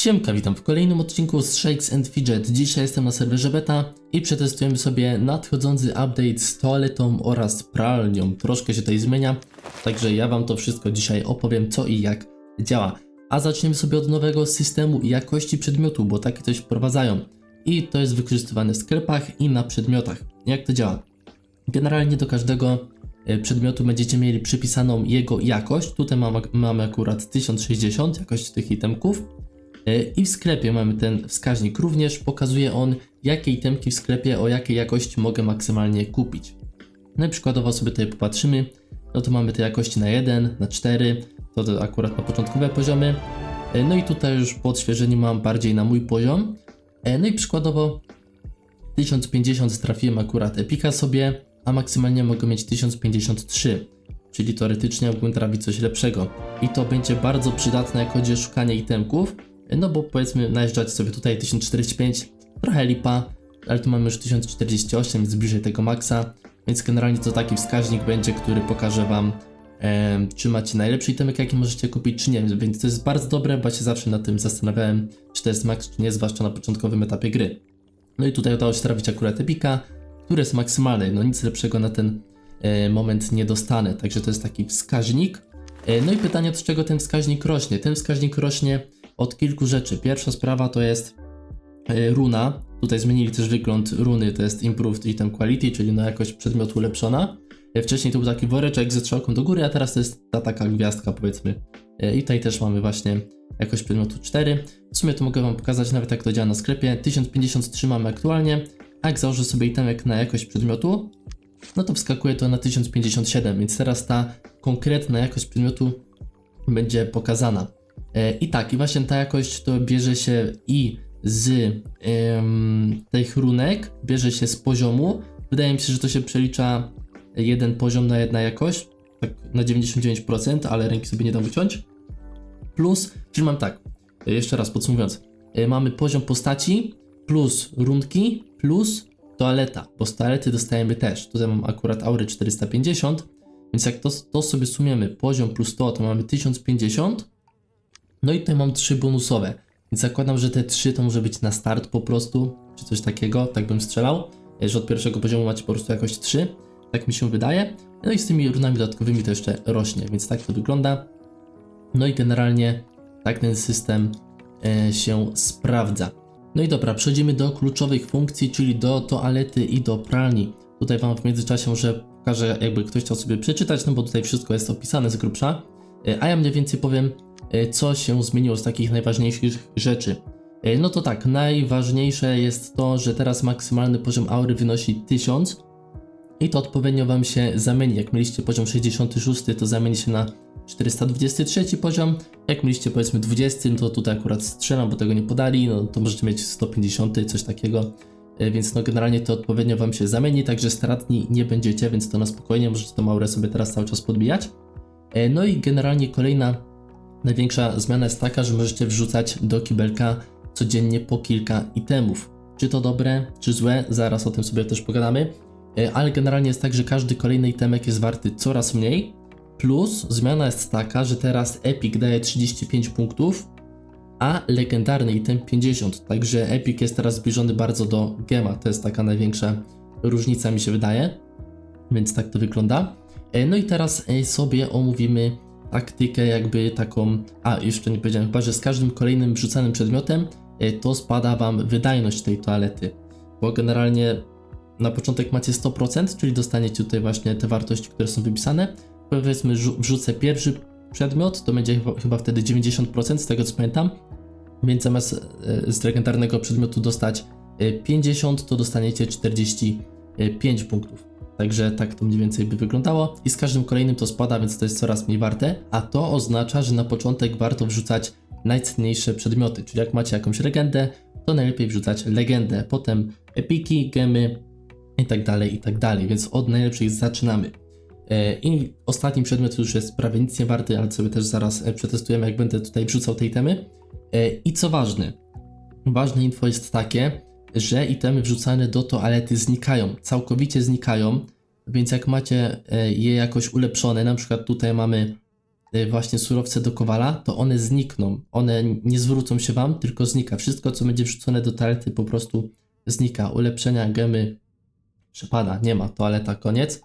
Siemka, witam w kolejnym odcinku z Shakes and Fidget. Dzisiaj jestem na serwerze beta i przetestujemy sobie nadchodzący update z toaletą oraz pralnią. Troszkę się tutaj zmienia, także ja wam to wszystko dzisiaj opowiem co i jak działa. A zaczniemy sobie od nowego systemu jakości przedmiotu, bo takie coś wprowadzają. I to jest wykorzystywane w sklepach i na przedmiotach. Jak to działa? Generalnie do każdego e, przedmiotu będziecie mieli przypisaną jego jakość. Tutaj mamy, mamy akurat 1060 jakość tych itemków. E, I w sklepie mamy ten wskaźnik również. Pokazuje on, jakie itemki w sklepie o jakiej jakości mogę maksymalnie kupić. No i przykładowo sobie tutaj popatrzymy. No to mamy te jakości na 1, na 4. To, to akurat na początkowe poziomy. E, No i tutaj już po odświeżeniu mam bardziej na mój poziom. E, No i przykładowo 1050 trafiłem akurat epika sobie, a maksymalnie mogę mieć 1053. Czyli teoretycznie mógłbym trafić coś lepszego. I to będzie bardzo przydatne, jak chodzi o szukanie itemków. No bo powiedzmy, najeżdżać sobie tutaj 1045, trochę lipa, ale tu mamy już 1048, jest bliżej tego maksa. Więc generalnie to taki wskaźnik będzie, który pokaże Wam, em, czy macie najlepszy itemek, jaki możecie kupić, czy nie. Więc to jest bardzo dobre, bo ja się zawsze nad tym zastanawiałem, czy to jest max, czy nie, zwłaszcza na początkowym etapie gry. No i tutaj udało się trafić akurat Epika, który jest maksymalny. No nic lepszego na ten e, moment nie dostanę. Także to jest taki wskaźnik. E, no i pytanie, od czego ten wskaźnik rośnie? Ten wskaźnik rośnie od kilku rzeczy. Pierwsza sprawa to jest e, runa. Tutaj zmienili też wygląd runy, to jest improved item quality, czyli na jakość przedmiotu ulepszona. E, Wcześniej to był taki woreczek ze strzałką do góry, a teraz to jest ta taka gwiazdka powiedzmy. E, I tutaj też mamy właśnie jakość przedmiotu 4. W sumie to mogę Wam pokazać nawet jak to działa na sklepie. 1053 mamy aktualnie, a jak założę sobie itemek na jakość przedmiotu, no to wskakuje to na 1057, więc teraz ta konkretna jakość przedmiotu będzie pokazana. E, I tak, i właśnie ta jakość to bierze się i z em, tych runek, bierze się z poziomu. Wydaje mi się, że to się przelicza jeden poziom na jedna jakość, tak na 99%, ale ręki sobie nie dam wyciąć. Plus, czyli mam tak, e, jeszcze raz podsumowując, e, mamy poziom postaci plus rundki plus toaleta, bo z toalety dostajemy też. Tutaj mam akurat aury 450, więc jak to, to sobie sumiemy poziom plus to, to mamy 1050. No i tutaj mam trzy bonusowe, więc zakładam, że te trzy to może być na start po prostu, czy coś takiego, tak bym strzelał, e, że od pierwszego poziomu macie po prostu jakoś 3, tak mi się wydaje. No i z tymi runami dodatkowymi to jeszcze rośnie, więc tak to wygląda. No i generalnie tak ten system e, się sprawdza. No i dobra, przechodzimy do kluczowych funkcji, czyli do toalety i do pralni. Tutaj Wam w międzyczasie może pokażę, jakby ktoś chciał sobie przeczytać, no bo tutaj wszystko jest opisane z grubsza. E, A ja mniej więcej powiem, co się zmieniło z takich najważniejszych rzeczy. E, No to tak, najważniejsze jest to, że teraz maksymalny poziom aury wynosi 1000 i to odpowiednio Wam się zamieni. Jak mieliście poziom 66, to zamieni się na 423 poziom. Jak mieliście powiedzmy 20, to tutaj akurat strzelam, bo tego nie podali, no to możecie mieć 150, coś takiego. E, Więc no generalnie to odpowiednio Wam się zamieni, także stratni nie będziecie, więc to na spokojnie możecie tą aurę sobie teraz cały czas podbijać. E, No i generalnie kolejna największa zmiana jest taka, że możecie wrzucać do kibelka codziennie po kilka itemów. Czy to dobre, czy złe, zaraz o tym sobie też pogadamy. E, Ale generalnie jest tak, że każdy kolejny itemek jest warty coraz mniej. Plus zmiana jest taka, że teraz Epic daje 35 punktów, a legendarny item 50. Także Epic jest teraz zbliżony bardzo do Gema. To jest taka największa różnica, mi się wydaje. Więc tak to wygląda. E, No i teraz e, sobie omówimy taktykę, jakby taką. A, jeszcze nie powiedziałem, chyba, że z każdym kolejnym wrzucanym przedmiotem e, to spada Wam wydajność tej toalety. Bo generalnie na początek macie 100%, czyli dostaniecie tutaj właśnie te wartości, które są wypisane. Powiedzmy, rzu- wrzucę pierwszy przedmiot, to będzie chyba, wtedy 90% z tego co pamiętam. Więc zamiast e, z legendarnego przedmiotu dostać e, 50, to dostaniecie 45 punktów. Także tak to mniej więcej by wyglądało. I z każdym kolejnym to spada, więc to jest coraz mniej warte. A to oznacza, że na początek warto wrzucać najcenniejsze przedmioty. Czyli jak macie jakąś legendę, to najlepiej wrzucać legendę. Potem epiki, gemy i tak dalej, i tak dalej. Więc od najlepszych zaczynamy. E, I ostatni przedmiot już jest prawie nic nie warty, ale sobie też zaraz e, przetestujemy, jak będę tutaj wrzucał te itemy. E, I co ważne, ważne info jest takie, że itemy wrzucane do toalety znikają, całkowicie znikają, więc jak macie e, je jakoś ulepszone, na przykład tutaj mamy y, właśnie surowce do kowala, to one znikną. One nie zwrócą się wam, tylko znika. Wszystko, co będzie wrzucone do toalety, po prostu znika. Ulepszenia, gemy przepada, nie ma. Toaleta, koniec.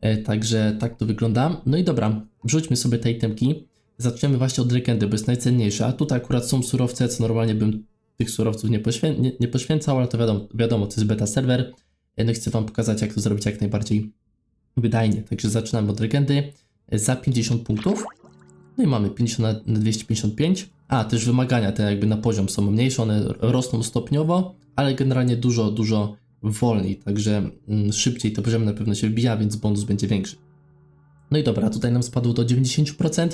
E, Także tak to wygląda. No i dobra, wrzućmy sobie te itemki. Zaczniemy właśnie od legendy, bo jest najcenniejsza. Tutaj akurat są surowce, co normalnie bym tych surowców nie, poświę nie, nie poświęcał, ale to wiadomo, wiadomo, to jest beta serwer. No chcę wam pokazać, jak to zrobić jak najbardziej wydajnie. Także zaczynamy od legendy za 50 punktów. No i mamy 50 na, na 255. A, też wymagania te jakby na poziom są mniejsze, one rosną stopniowo, ale generalnie dużo, dużo wolniej, także mm, szybciej to poziom na pewno się wbija, więc bonus będzie większy. No i dobra, tutaj nam spadło do 90%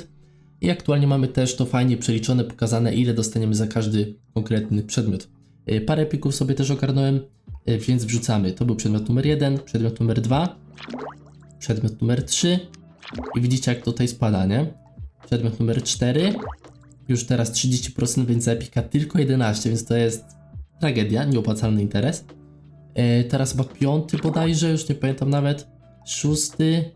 i aktualnie mamy też to fajnie przeliczone, pokazane ile dostaniemy za każdy konkretny przedmiot. Y, Parę pików sobie też ogarnąłem, y, więc wrzucamy. To był przedmiot numer 1, przedmiot numer 2, przedmiot numer 3 i widzicie jak tutaj spada, nie? Przedmiot numer 4, już teraz 30%, więc za epika tylko 11, więc to jest tragedia, nieopłacalny interes. E, teraz chyba piąty bodajże, już nie pamiętam nawet. Szósty.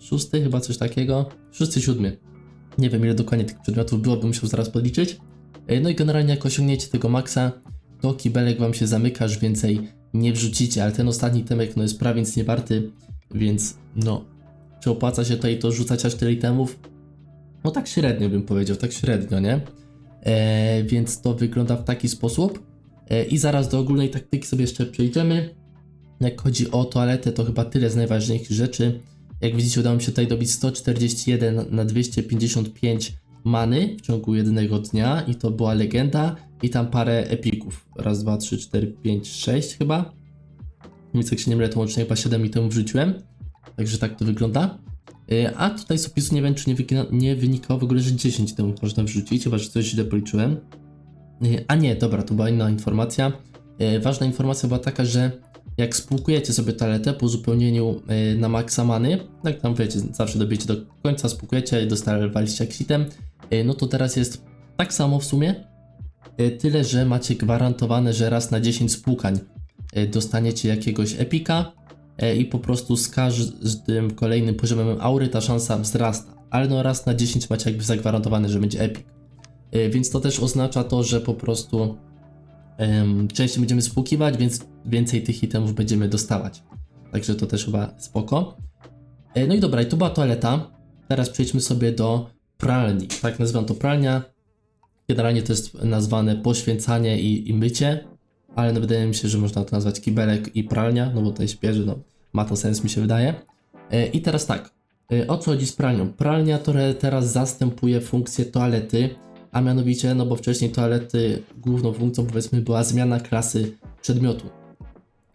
Szósty, chyba coś takiego. Szósty, siódmy. Nie wiem ile dokładnie tych przedmiotów było, bym musiał zaraz podliczyć. E, no i generalnie jak osiągniecie tego maksa, to kibelek wam się zamyka, już więcej nie wrzucicie, ale ten ostatni temek no jest prawie nic nie warty, więc no, czy opłaca się tutaj to rzucać aż tyle itemów? No tak średnio bym powiedział, tak średnio, nie? E, więc to wygląda w taki sposób. E, I zaraz do ogólnej taktyki sobie jeszcze przejdziemy. Jak chodzi o toaletę, to chyba tyle z najważniejszych rzeczy. Jak widzicie, udało mi się tutaj dobić 141 na 255 many w ciągu jednego dnia i to była legenda i tam parę epików. Raz, dwa, trzy, cztery, pięć, sześć chyba. Więc jak się nie mylę, to łącznie chyba 7 i temu wrzuciłem. Także tak to wygląda. E, A tutaj z opisu nie wiem, czy nie, wygina- nie wynikało w ogóle, że 10 temu można wrzucić, chyba że coś źle policzyłem. E, A nie, dobra, to była inna informacja. E, Ważna informacja była taka, że jak spłukujecie sobie toaletę po uzupełnieniu e, na maksa many, tak tam wiecie, zawsze dobijecie do końca, spłukujecie i dostawaliście exitem, e, no to teraz jest tak samo w sumie, e, tyle, że macie gwarantowane, że raz na 10 spłukań dostaniecie jakiegoś epika i po prostu z każdym kolejnym poziomem aury ta szansa wzrasta. Ale no raz na 10 macie jakby zagwarantowane, że będzie epik. Więc to też oznacza to, że po prostu częściej będziemy spłukiwać, więc więcej tych itemów będziemy dostawać. Także to też chyba spoko. E, No i dobra, i to była toaleta. Teraz przejdźmy sobie do pralni. Tak nazywam to pralnia. Generalnie to jest nazwane poświęcanie i, i mycie, ale no wydaje mi się, że można to nazwać kibelek i pralnia, no bo tutaj śpieży, no ma to sens mi się wydaje. E, I teraz tak, e, o co chodzi z pralnią? Pralnia to teraz zastępuje funkcję toalety, a mianowicie, no bo wcześniej toalety główną funkcją powiedzmy była zmiana klasy przedmiotu.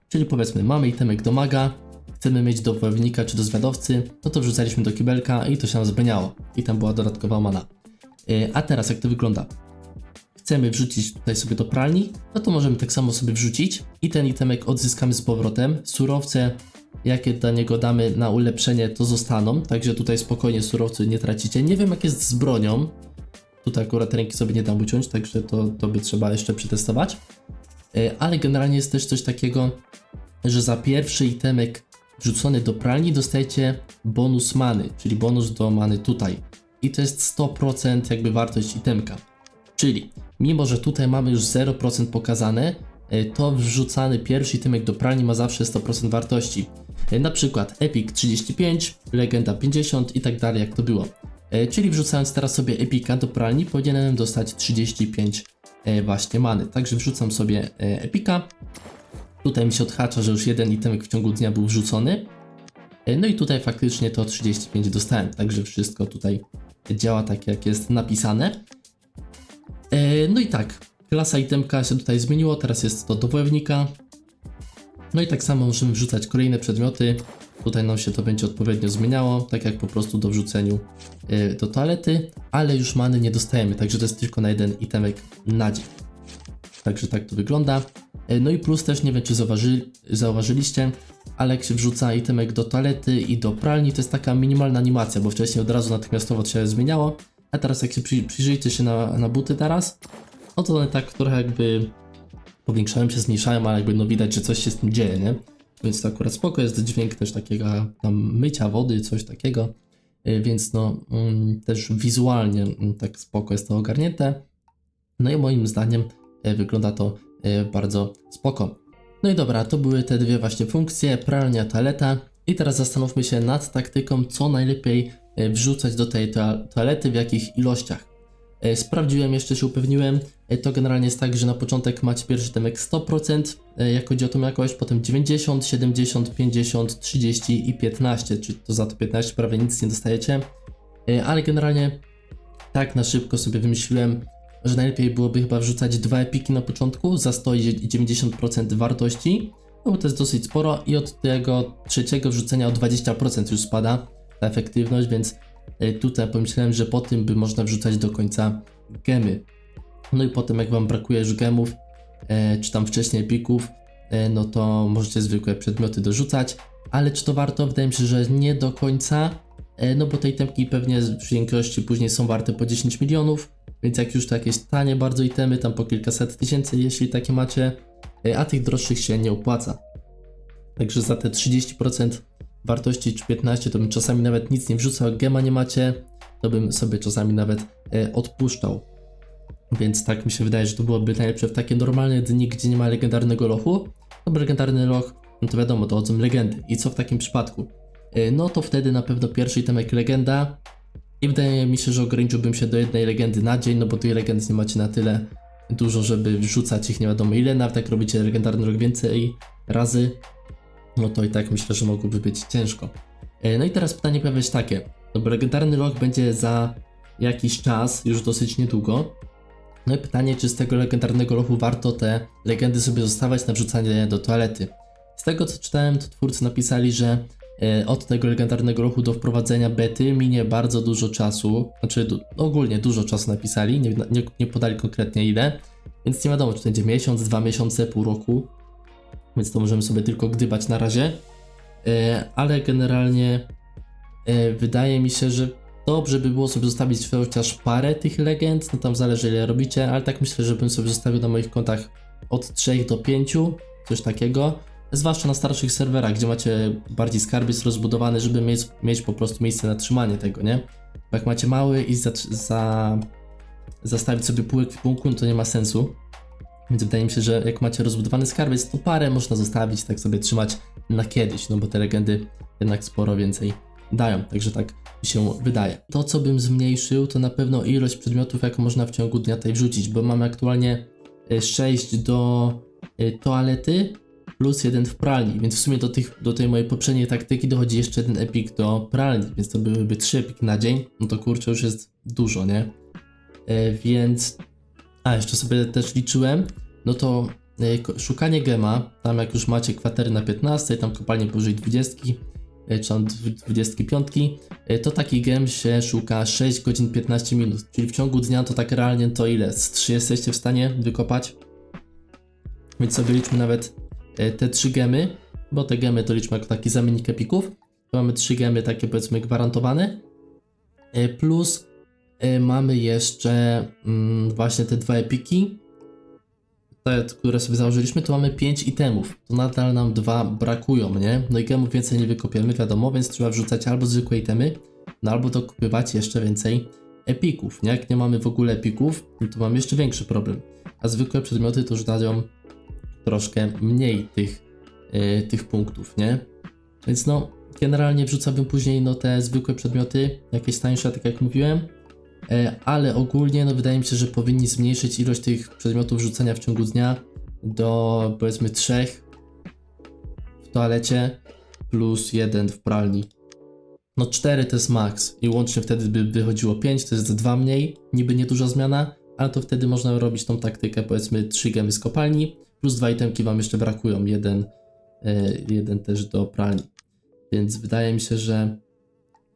Czyli powiedzmy mamy itemek do maga, chcemy mieć do wojownika czy do zwiadowcy, no to wrzucaliśmy do kibelka i to się nam zmieniało. I tam była dodatkowa mana. Yy, A teraz jak to wygląda? Chcemy wrzucić tutaj sobie do pralni, no to możemy tak samo sobie wrzucić i ten itemek odzyskamy z powrotem. Surowce, jakie dla niego damy na ulepszenie, to zostaną, także tutaj spokojnie surowcy nie tracicie. Nie wiem jak jest z bronią, Tutaj akurat ręki sobie nie dam uciąć, także to, to by trzeba jeszcze przetestować. E, Ale generalnie jest też coś takiego, że za pierwszy itemek wrzucony do pralni dostajecie bonus many, czyli bonus do many tutaj. I to jest 100% jakby wartość itemka. Czyli mimo, że tutaj mamy już 0% pokazane, e, to wrzucany pierwszy itemek do pralni ma zawsze 100% wartości. E, Na przykład Epic 35, Legenda 50 i tak dalej jak to było. E, Czyli wrzucając teraz sobie Epika do pralni powinienem dostać 35 e, właśnie many. Także wrzucam sobie e, Epika. Tutaj mi się odhacza, że już jeden itemek w ciągu dnia był wrzucony. No i tutaj faktycznie to 35 dostałem, także wszystko tutaj działa tak jak jest napisane. No i tak, klasa itemka się tutaj zmieniło, teraz jest to do wojownika. No i tak samo możemy wrzucać kolejne przedmioty. Tutaj nam się to będzie odpowiednio zmieniało, tak jak po prostu do wrzuceniu y, do toalety, ale już many nie dostajemy, także to jest tylko na jeden itemek na dzień. Także tak to wygląda. Y, No i plus też nie wiem czy zauważy, zauważyliście, ale jak się wrzuca itemek do toalety i do pralni, to jest taka minimalna animacja, bo wcześniej od razu natychmiastowo to się zmieniało, a teraz jak się przy, przyjrzyjcie się na, na buty teraz, no to one tak trochę jakby powiększają się, zmniejszają, ale jakby no widać, że coś się z tym dzieje, nie? Więc to akurat spoko jest dźwięk też takiego tam mycia wody, coś takiego. y, więc no mm, też wizualnie mm, tak spoko jest to ogarnięte. No i moim zdaniem y, wygląda to y, bardzo spoko. No i dobra, to były te dwie właśnie funkcje, pralnia, toaleta. I teraz zastanówmy się nad taktyką, co najlepiej wrzucać do tej toa- toalety, w jakich ilościach. E, Sprawdziłem, jeszcze się upewniłem. E, To generalnie jest tak, że na początek macie pierwszy temek 100%, e, jak chodzi o tą jakość, potem 90, 70, 50, 30 i 15, czyli to za to 15 prawie nic nie dostajecie. Ale generalnie tak na szybko sobie wymyśliłem, że najlepiej byłoby chyba wrzucać dwa epiki na początku za 100 i 90% wartości, no bo to jest dosyć sporo i od tego trzeciego wrzucenia o 20% już spada ta efektywność, więc tutaj pomyślałem, że po tym by można wrzucać do końca gemy. No i potem jak wam brakuje już gemów, e, czy tam wcześniej epików, e, no to możecie zwykłe przedmioty dorzucać, ale czy to warto? Wydaje mi się, że nie do końca, e, no bo te itemki pewnie w większości później są warte po 10 milionów, więc jak już to jakieś tanie bardzo itemy, tam po kilkaset tysięcy, jeśli takie macie, e, a tych droższych się nie opłaca. Także za te 30% wartości czy 15 to bym czasami nawet nic nie wrzucał, jak gema nie macie, to bym sobie czasami nawet e, odpuszczał. Więc tak mi się wydaje, że to byłoby najlepsze w takie normalne dni, gdzie nie ma legendarnego lochu. No bo legendarny loch, no to wiadomo, dochodzą legendy. I co w takim przypadku? E, No to wtedy na pewno pierwszy itemek legenda. I wydaje mi się, że ograniczyłbym się do jednej legendy na dzień, no bo tej legend nie macie na tyle dużo, żeby wrzucać ich nie wiadomo ile. Nawet jak robicie legendarny rok więcej razy, no to i tak myślę, że mogłoby być ciężko. E, No i teraz pytanie pojawia się takie, no bo legendarny rok będzie za jakiś czas, już dosyć niedługo. No i pytanie, czy z tego legendarnego lochu warto te legendy sobie zostawiać na wrzucanie do toalety. Z tego co czytałem, to twórcy napisali, że e, od tego legendarnego lochu do wprowadzenia bety minie bardzo dużo czasu. Znaczy, ogólnie dużo czasu napisali, nie, nie, nie podali konkretnie ile. Więc nie wiadomo, czy będzie miesiąc, dwa miesiące, pół roku. Więc to możemy sobie tylko gdybać na razie. E, ale generalnie e, wydaje mi się, że dobrze by było sobie zostawić chociaż parę tych legend. No tam zależy ile robicie, ale tak myślę, że bym sobie zostawił na moich kontach od 3 do 5, coś takiego. Zwłaszcza na starszych serwerach, gdzie macie bardziej skarbiec rozbudowany, żeby mieć, mieć po prostu miejsce na trzymanie tego, nie? Bo jak macie mały i za, za, zastawić sobie pół ekwipunku, no to nie ma sensu. Więc wydaje mi się, że jak macie rozbudowany skarbiec, to parę można zostawić, tak sobie trzymać na kiedyś, no bo te legendy jednak sporo więcej dają, także tak się wydaje. To, co bym zmniejszył, to na pewno ilość przedmiotów, jaką można w ciągu dnia tutaj wrzucić, bo mamy aktualnie e, 6 do e, toalety plus jeden w pralni, więc w sumie do, tych, do tej mojej poprzedniej taktyki dochodzi jeszcze jeden epik do pralni, więc to byłyby 3 epiki na dzień, no to kurczę już jest dużo, nie? E, więc a, jeszcze sobie też liczyłem, no to e, szukanie gema, tam jak już macie kwatery na 15, tam kopalnie powyżej 20, e, czy tam dw- 25, e, to taki gem się szuka 6 godzin 15 minut, czyli w ciągu dnia to tak realnie to ile? Z 3 jesteście w stanie wykopać? Więc sobie liczmy nawet te 3 gemy, bo te gemy to liczmy jako taki zamiennik epików. To mamy 3 gemy takie powiedzmy gwarantowane, plus mamy jeszcze mm, właśnie te dwa epiki, które sobie założyliśmy, to mamy 5 itemów. To nadal nam dwa brakują, nie? No i gemów więcej nie wykopiemy, wiadomo, więc trzeba wrzucać albo zwykłe itemy, no albo dokupywać jeszcze więcej epików, nie? Jak nie mamy w ogóle epików, no to mamy jeszcze większy problem. A zwykłe przedmioty to już dają troszkę mniej tych, e, tych punktów, nie? Więc no, generalnie wrzucałbym później no te zwykłe przedmioty, jakieś tańsze, tak jak mówiłem, E, ale ogólnie no wydaje mi się, że powinni zmniejszyć ilość tych przedmiotów rzucenia w ciągu dnia do powiedzmy trzech w toalecie plus jeden w pralni. No 4 to jest max i łącznie wtedy by wychodziło 5, to jest 2 mniej, niby nieduża zmiana, ale to wtedy można robić tą taktykę powiedzmy 3 gemy z kopalni plus 2 itemki wam jeszcze brakują, jeden, e, jeden też do pralni. Więc wydaje mi się, że...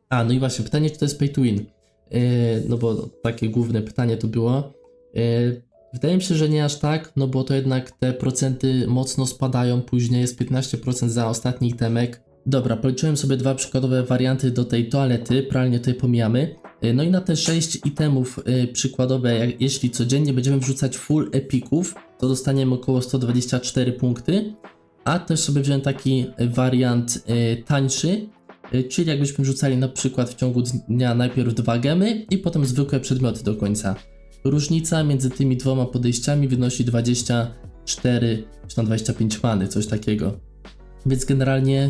A, no i właśnie pytanie, czy to jest pay to win? Yy, no bo takie główne pytanie to było. Yy, Wydaje mi się, że nie aż tak, no bo to jednak te procenty mocno spadają, później jest 15% za ostatni itemek. Dobra, policzyłem sobie dwa przykładowe warianty do tej toalety, pralnie tutaj pomijamy. Yy, No i na te 6 itemów przykładowe, jak, jeśli codziennie będziemy wrzucać full epików, to dostaniemy około 124 punkty. A też sobie wziąłem taki wariant tańszy, Czyli jakbyśmy rzucali na przykład w ciągu dnia najpierw dwa gemy i potem zwykłe przedmioty do końca. Różnica między tymi dwoma podejściami wynosi 24 czy tam 25 many, coś takiego. Więc generalnie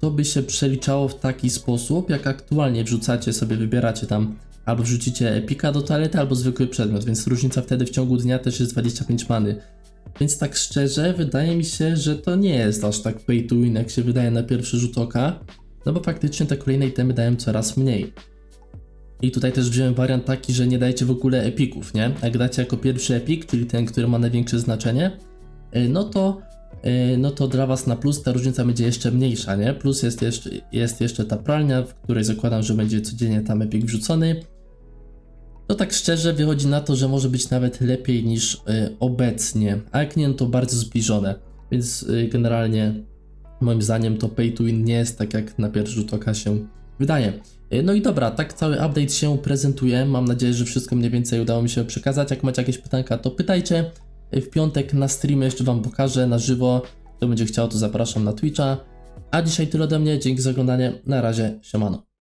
to by się przeliczało w taki sposób, jak aktualnie wrzucacie sobie, wybieracie tam albo wrzucicie epika do toalety, albo zwykły przedmiot, więc różnica wtedy w ciągu dnia też jest 25 many. Więc tak szczerze, wydaje mi się, że to nie jest aż tak pay to win, jak się wydaje na pierwszy rzut oka, no bo faktycznie te kolejne itemy dają coraz mniej. I tutaj też wziąłem wariant taki, że nie dajecie w ogóle epików, nie? Jak dacie jako pierwszy epik, czyli ten, który ma największe znaczenie, y, no to, y, no to dla Was na plus ta różnica będzie jeszcze mniejsza, nie? Plus jest jeszcze, jest jeszcze ta pralnia, w której zakładam, że będzie codziennie tam epik wrzucony. To tak szczerze wychodzi na to, że może być nawet lepiej niż y, obecnie, a jak nie, no to bardzo zbliżone. Więc generalnie moim zdaniem to pay to win nie jest tak jak na pierwszy rzut oka się wydaje. No i dobra, tak cały update się prezentuje. Mam nadzieję, że wszystko mniej więcej udało mi się przekazać. Jak macie jakieś pytanka, to pytajcie. W piątek na streamie jeszcze Wam pokażę na żywo. Kto będzie chciał, to zapraszam na Twitcha. A dzisiaj tyle ode mnie. Dzięki za oglądanie. Na razie, siemano.